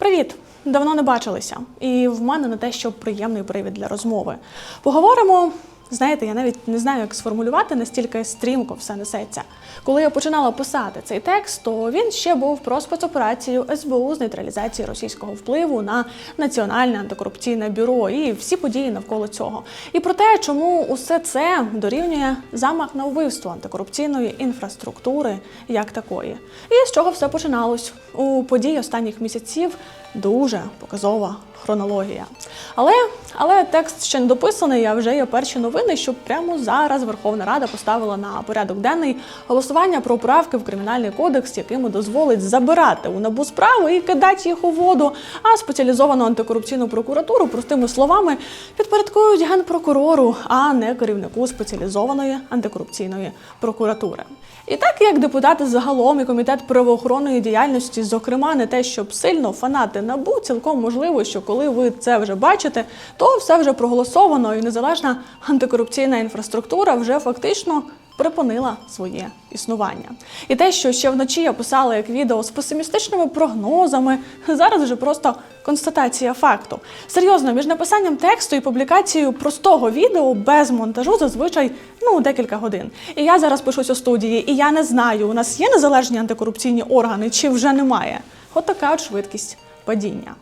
Привіт! Давно не бачилися, і в мене не те, що приємний привід для розмови. Поговоримо. Знаєте, я навіть не знаю, як сформулювати настільки стрімко все несеться. Коли я починала писати цей текст, то він ще був про спецоперацію СБУ з нейтралізації російського впливу на Національне антикорупційне бюро і всі події навколо цього. І про те, чому усе це дорівнює замах на вбивство антикорупційної інфраструктури як такої. І з чого все починалось у події останніх місяців. Дуже показова хронологія. Але, але текст ще не дописаний, а вже є перші новини, що прямо зараз Верховна Рада поставила на порядок денний голосування про правки в кримінальний кодекс, якими дозволить забирати у набу справи і кидати їх у воду. А спеціалізовану антикорупційну прокуратуру, простими словами, підпорядкують генпрокурору, а не керівнику спеціалізованої антикорупційної прокуратури. І так як депутати загалом і комітет правоохоронної діяльності, зокрема, не те, щоб сильно фанати набу, цілком можливо, що коли ви це вже бачите, то все вже проголосовано, і незалежна антикорупційна інфраструктура вже фактично припинила своє існування. І те, що ще вночі я писала як відео з песимістичними прогнозами, зараз вже просто констатація факту. Серйозно, між написанням тексту і публікацією простого відео без монтажу зазвичай ну декілька годин. І я зараз пишусь у студії, і я не знаю, у нас є незалежні антикорупційні органи чи вже немає. От така от швидкість падіння.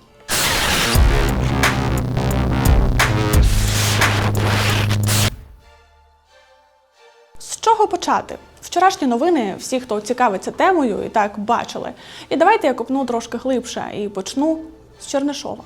Чого почати? Вчорашні новини, всі, хто цікавиться темою, і так бачили. І давайте я копну трошки глибше і почну з Чернишова.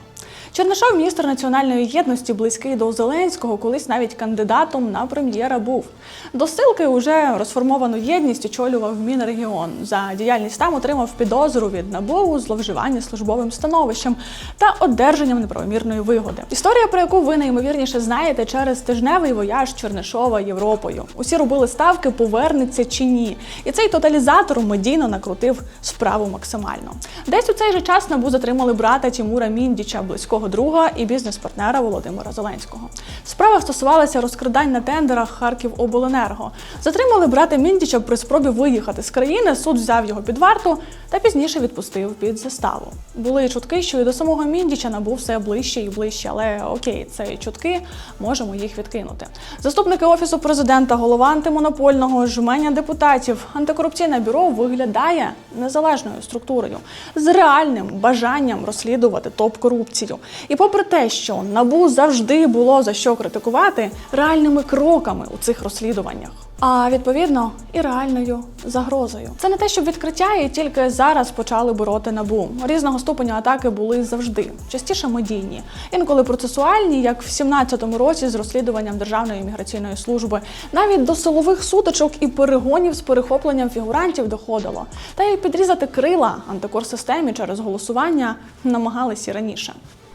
Чернишов, міністр національної єдності, близький до Зеленського, колись навіть кандидатом на прем'єра був. До силки уже розформовану єдність очолював Мінрегіон. За діяльність там отримав підозру від НАБУ у зловживанні службовим становищем та одержанням неправомірної вигоди. Історія, про яку ви найімовірніше знаєте через тижневий вояж Чернишова Європою. Усі робили ставки, повернеться чи ні. І цей тоталізатор медійно накрутив справу максимально. Десь у цей же час набу затримали брата Тімура Міндіча, близького друга і бізнес-партнера Володимира Зеленського. Справа стосувалася розкрадань на тендерах Харківобленерго. Затримали брата Міндіча при спробі виїхати з країни. Суд взяв його під варту та пізніше відпустив під заставу. Були чутки, що і до самого Міндіча набув все ближче і ближче, але окей, це чутки, можемо їх відкинути. Заступники офісу президента, голова антимонопольного, жменя депутатів, антикорупційне бюро виглядає незалежною структурою з реальним бажанням розслідувати топ-корупцію. І попри те, що набу завжди було за що критикувати реальними кроками у цих розслідуваннях. А відповідно і реальною загрозою. Це не те, щоб відкриття і тільки зараз почали бороти набу. Різного ступеня атаки були завжди, частіше медійні, інколи процесуальні, як в 17-му році з розслідуванням Державної міграційної служби. Навіть до силових сутичок і перегонів з перехопленням фігурантів доходило. Та й підрізати крила антикорсистемі через голосування намагалися раніше.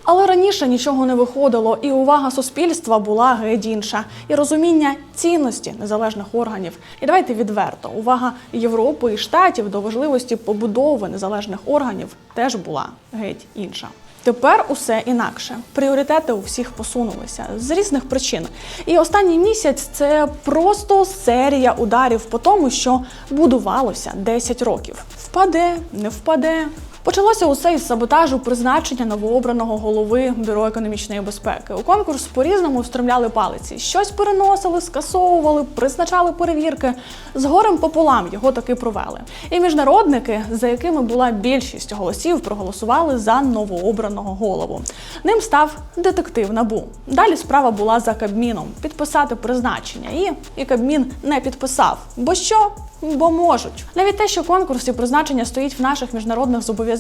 Але раніше нічого не виходило, і увага суспільства була геть інша, і розуміння цінності незалежних органів. І давайте відверто, увага Європи і штатів до важливості побудови незалежних органів теж була геть інша. Тепер усе інакше. Пріоритети у всіх посунулися з різних причин. І останній місяць це просто серія ударів по тому, що будувалося 10 років. Впаде, не впаде. Почалося усе із саботажу призначення новообраного голови бюро економічної безпеки. У конкурс по-різному встромляли палиці. Щось переносили, скасовували, призначали перевірки. З горем пополам його таки провели. І міжнародники, за якими була більшість голосів, проголосували за новообраного голову. Ним став детектив набу. Далі справа була за Кабміном підписати призначення. І, і Кабмін не підписав. Бо що? Бо можуть. Навіть те, що конкурс і призначення стоїть в наших міжнародних зобов'язаннях,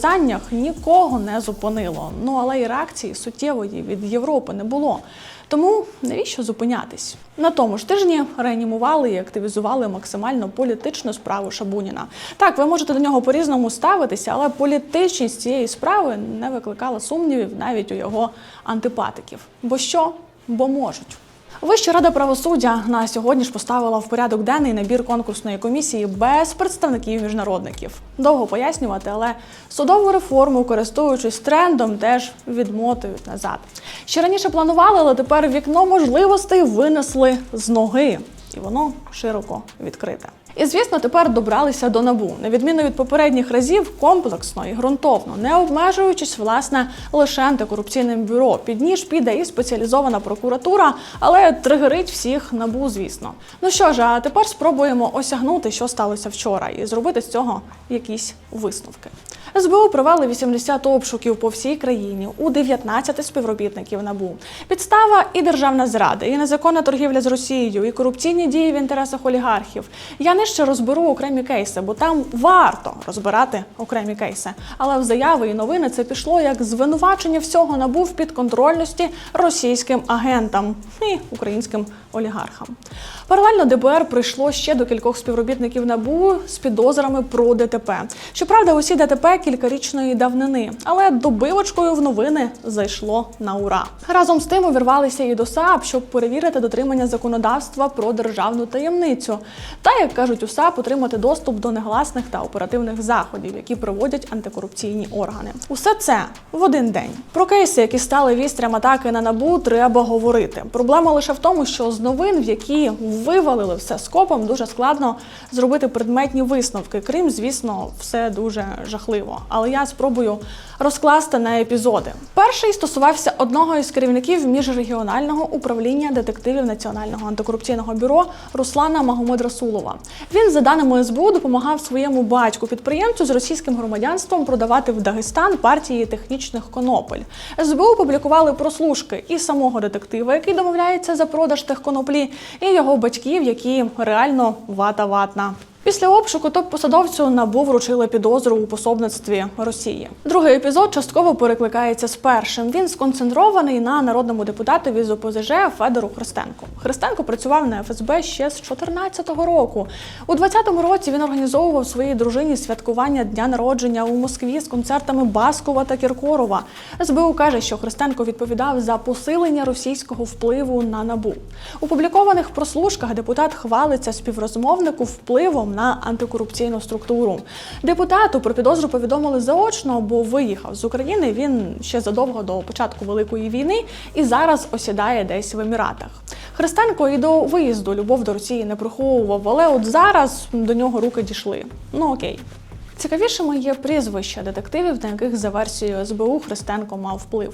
нікого не зупинило. Ну але і реакції суттєвої від Європи не було. Тому навіщо зупинятись? На тому ж тижні реанімували і активізували максимально політичну справу Шабуніна. Так, ви можете до нього по-різному ставитися, але політичність цієї справи не викликала сумнівів навіть у його антипатиків. Бо що? Бо можуть. Вища рада правосуддя на сьогодні ж поставила в порядок денний набір конкурсної комісії без представників міжнародників. Довго пояснювати, але судову реформу, користуючись трендом, теж відмотують назад. Ще раніше планували, але тепер вікно можливостей винесли з ноги, і воно широко відкрите. І звісно, тепер добралися до набу, на відміну від попередніх разів, комплексно і ґрунтовно, не обмежуючись власне лише антикорупційним бюро. Під ніж піде і спеціалізована прокуратура, але тригерить всіх набу, звісно. Ну що ж, а тепер спробуємо осягнути, що сталося вчора, і зробити з цього якісь висновки. СБУ провели 80 обшуків по всій країні у 19 співробітників НАБУ. Підстава і державна зрада, і незаконна торгівля з Росією, і корупційні дії в інтересах олігархів. Я нижче розберу окремі кейси, бо там варто розбирати окремі кейси. Але в заяви і новини це пішло як звинувачення всього НАБУ в підконтрольності російським агентам і українським олігархам. Паралельно ДБР прийшло ще до кількох співробітників НАБУ з підозрами про ДТП. Щоправда, усі ДТП кількарічної давнини, але добивочкою в новини зайшло на ура. Разом з тим увірвалися і до САП, щоб перевірити дотримання законодавства про державну таємницю. Та, як кажуть у САП, отримати доступ до негласних та оперативних заходів, які проводять антикорупційні органи. Усе це в один день. Про кейси, які стали вістрям атаки на набу, треба говорити. Проблема лише в тому, що з новин, в які вивалили все скопом, дуже складно зробити предметні висновки. Крім, звісно, все дуже жахливо. Але я спробую розкласти на епізоди. Перший стосувався одного із керівників міжрегіонального управління детективів Національного антикорупційного бюро Руслана Магомед Расулова. Він, за даними СБУ, допомагав своєму батьку підприємцю з російським громадянством продавати в Дагестан партії технічних конопель. СБУ публікували прослушки і самого детектива, який домовляється за продаж тих коноплі, і його батьків, які реально вата ватна. Після обшуку топ-посадовцю набу вручили підозру у пособництві Росії. Другий епізод частково перекликається з першим. Він сконцентрований на народному депутатові з ОПЗЖ Федору Христенку. Христенко працював на ФСБ ще з 2014 року. У 2020 році він організовував своїй дружині святкування дня народження у Москві з концертами Баскова та Кіркорова. СБУ каже, що Христенко відповідав за посилення російського впливу на набу. У публікованих прослушках депутат хвалиться співрозмовнику впливом на антикорупційну структуру. Депутату про підозру повідомили заочно, бо виїхав з України він ще задовго до початку великої війни і зараз осідає десь в Еміратах. Христенко і до виїзду любов до Росії не приховував, але от зараз до нього руки дійшли. Ну окей. Цікавішими є прізвища детективів, на яких за версією СБУ Христенко мав вплив.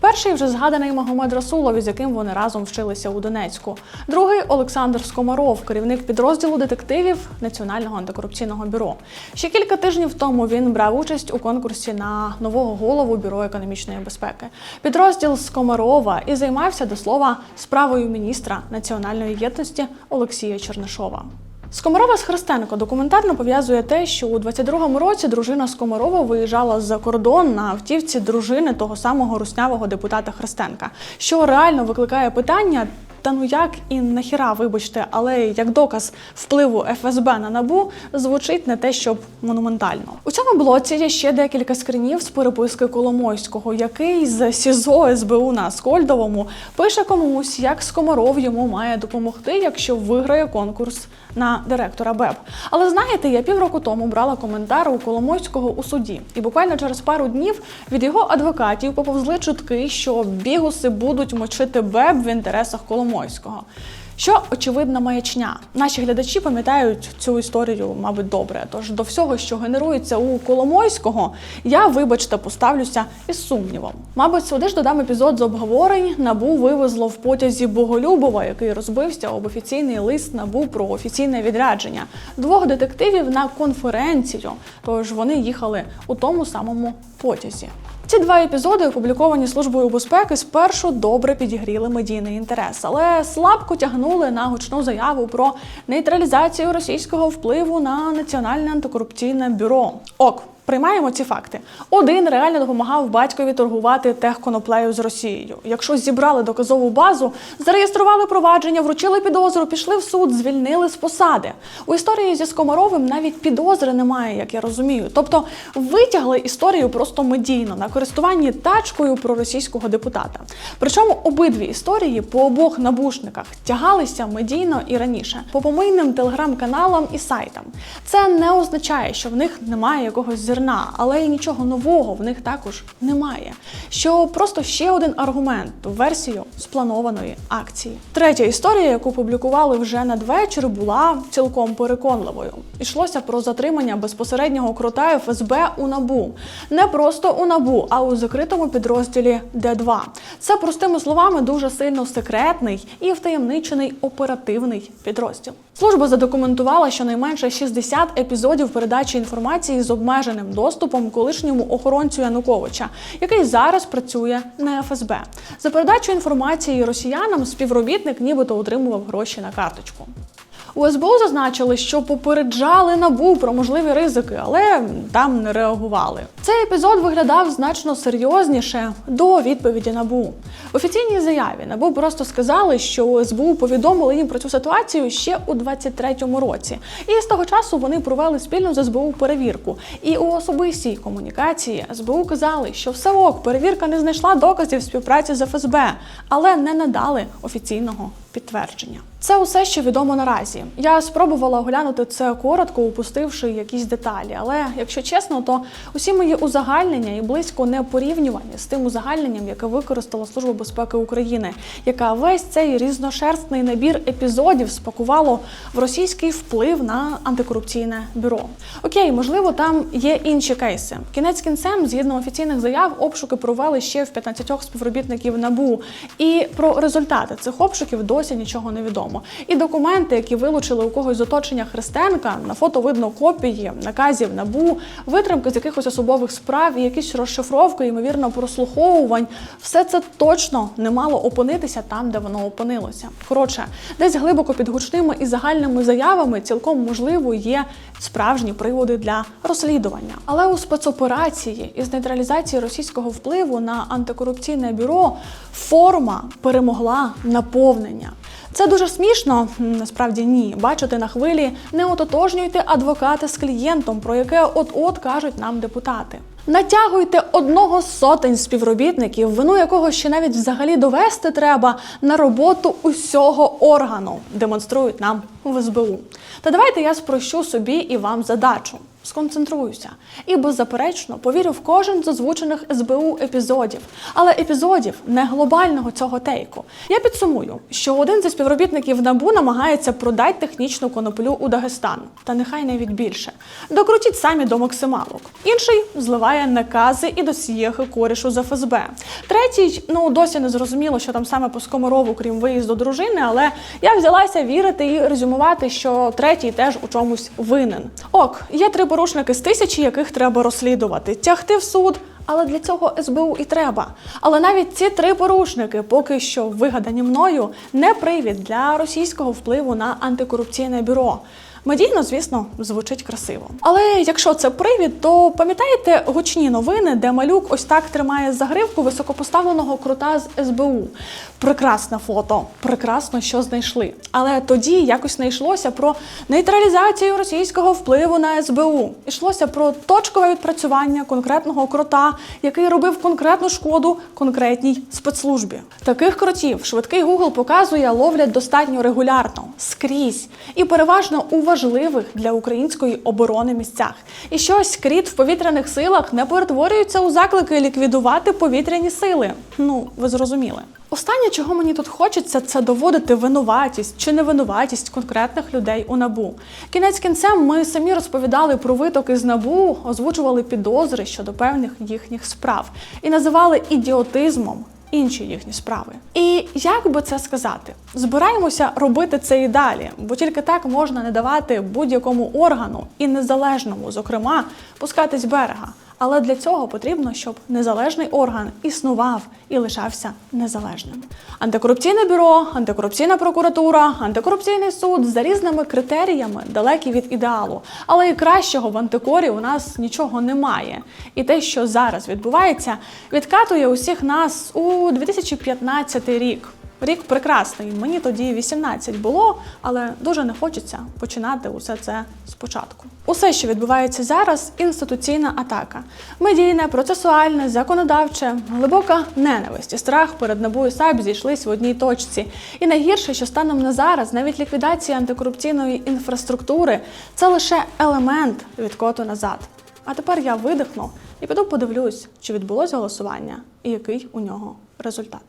Перший вже згаданий Магомед Расулов, із яким вони разом вчилися у Донецьку. Другий Олександр Скомаров, керівник підрозділу детективів Національного антикорупційного бюро. Ще кілька тижнів тому він брав участь у конкурсі на нового голову бюро економічної безпеки. Підрозділ Скомарова і займався до слова справою міністра національної єдності Олексія Чернишова. Скомарова з Христенко документарно пов'язує те, що у 22-му році дружина Скомарова виїжджала за кордон на автівці дружини того самого руснявого депутата Христенка, що реально викликає питання. Та ну як і нахіра, вибачте, але як доказ впливу ФСБ на набу звучить не те, щоб монументально. У цьому блоці є ще декілька скринів з переписки Коломойського, який з СІЗО СБУ на Скольдовому пише комусь, як Скомаров йому має допомогти, якщо виграє конкурс на директора БЕБ. Але знаєте, я півроку тому брала коментар у Коломойського у суді, і буквально через пару днів від його адвокатів поповзли чутки, що бігуси будуть мочити БЕБ в інтересах Коломойського. Що очевидна маячня. Наші глядачі пам'ятають цю історію, мабуть, добре. Тож до всього, що генерується у Коломойського, я, вибачте, поставлюся із сумнівом. Мабуть, сюди ж додам епізод з обговорень. Набу вивезло в потязі Боголюбова, який розбився об офіційний лист Набу про офіційне відрядження двох детективів на конференцію. Тож вони їхали у тому самому потязі. Ці два епізоди, опубліковані службою безпеки, спершу добре підігріли медійний інтерес, але слабко тягнули на гучну заяву про нейтралізацію російського впливу на національне антикорупційне бюро. Ок. Приймаємо ці факти. Один реально допомагав батькові торгувати техконоплею з Росією. Якщо зібрали доказову базу, зареєстрували провадження, вручили підозру, пішли в суд, звільнили з посади. У історії зі Скомаровим навіть підозри немає, як я розумію. Тобто витягли історію просто медійно на користуванні тачкою про російського депутата. Причому обидві історії по обох набушниках тягалися медійно і раніше по помийним телеграм-каналам і сайтам. Це не означає, що в них немає якогось зерна, але й нічого нового в них також немає. Що просто ще один аргумент в версію спланованої акції. Третя історія, яку публікували вже надвечір, була цілком переконливою. Ішлося про затримання безпосереднього крота ФСБ у набу, не просто у набу, а у закритому підрозділі Д2. Це простими словами дуже сильно секретний і втаємничений оперативний підрозділ. Служба задокументувала щонайменше 60 епізодів передачі інформації з обмеженим доступом колишньому охоронцю Януковича, який зараз працює на ФСБ. За передачу інформації росіянам співробітник нібито отримував гроші на карточку. У СБУ зазначили, що попереджали набу про можливі ризики, але там не реагували. Цей епізод виглядав значно серйозніше до відповіді набу. В офіційній заяві набу просто сказали, що СБУ повідомили їм про цю ситуацію ще у 23-му році, і з того часу вони провели спільно з СБУ перевірку. І у особистій комунікації СБУ казали, що все ок, перевірка не знайшла доказів співпраці з ФСБ, але не надали офіційного підтвердження. Це усе, що відомо наразі. Я спробувала оглянути це коротко, упустивши якісь деталі. Але якщо чесно, то усі мої узагальнення і близько не порівнювані з тим узагальненням, яке використала Служба безпеки України, яка весь цей різношерстний набір епізодів спакувало в російський вплив на антикорупційне бюро. Окей, можливо, там є інші кейси. Кінець кінцем, згідно офіційних заяв, обшуки провели ще в 15 співробітників набу. І про результати цих обшуків досі нічого не відомо. І документи, які вилучили у когось з оточення Христенка, на фото видно копії наказів набу, витримки з якихось особових справ і якісь розшифровки, ймовірно, прослуховувань. Все це точно не мало опинитися там, де воно опинилося. Коротше, десь глибоко під гучними і загальними заявами цілком можливо є справжні приводи для розслідування. Але у спецоперації із нейтралізації російського впливу на антикорупційне бюро форма перемогла наповнення. Це дуже смішно, насправді ні. Бачите на хвилі, не ототожнюйте адвоката з клієнтом, про яке от-от кажуть нам депутати. Натягуйте одного з сотень співробітників, вину якого ще навіть взагалі довести треба на роботу усього органу, демонструють нам в СБУ. Та давайте я спрощу собі і вам задачу. Сконцентруюся і беззаперечно повірю в кожен з озвучених СБУ епізодів, але епізодів не глобального цього тейку. Я підсумую, що один зі співробітників НАБУ намагається продати технічну коноплю у Дагестан, та нехай навіть більше. Докрутіть самі до максималок. Інший зливає накази і досьєхи корішу з ФСБ. Третій, ну досі не зрозуміло, що там саме по Скоморову, крім виїзду дружини, але я взялася вірити і резюмувати, що третій теж у чомусь винен. Ок, є три порушники з тисячі, яких треба розслідувати, тягти в суд. Але для цього СБУ і треба. Але навіть ці три порушники, поки що вигадані мною, не привід для російського впливу на антикорупційне бюро. Медійно, звісно, звучить красиво. Але якщо це привід, то пам'ятаєте гучні новини, де малюк ось так тримає загривку високопоставленого крута з СБУ. Прекрасне фото, прекрасно, що знайшли. Але тоді якось не йшлося про нейтралізацію російського впливу на СБУ. Ішлося про точкове відпрацювання конкретного крота, який робив конкретну шкоду конкретній спецслужбі. Таких кротів швидкий Google показує, ловлять достатньо регулярно, скрізь і переважно у важливих для української оборони місцях. І щось кріт в повітряних силах не перетворюється у заклики ліквідувати повітряні сили. Ну, ви зрозуміли. Останнє, чого мені тут хочеться, це доводити винуватість чи невинуватість конкретних людей у набу. Кінець кінцем ми самі розповідали про витоки з набу, озвучували підозри щодо певних їхніх справ і називали ідіотизмом інші їхні справи. І як би це сказати? Збираємося робити це і далі, бо тільки так можна не давати будь-якому органу і незалежному, зокрема, пускатись берега. Але для цього потрібно, щоб незалежний орган існував і лишався незалежним. Антикорупційне бюро, антикорупційна прокуратура, антикорупційний суд за різними критеріями далекі від ідеалу. Але і кращого в антикорі у нас нічого немає. І те, що зараз відбувається, відкатує усіх нас у 2015 рік. Рік прекрасний. Мені тоді 18 було, але дуже не хочеться починати усе це спочатку. Усе, що відбувається зараз, інституційна атака, медійне, процесуальне, законодавче, глибока ненависть і страх перед НАБУ і САП зійшлись в одній точці. І найгірше, що станом на зараз, навіть ліквідація антикорупційної інфраструктури це лише елемент відкоту назад. А тепер я видихну і піду подивлюсь, чи відбулось голосування і який у нього результат.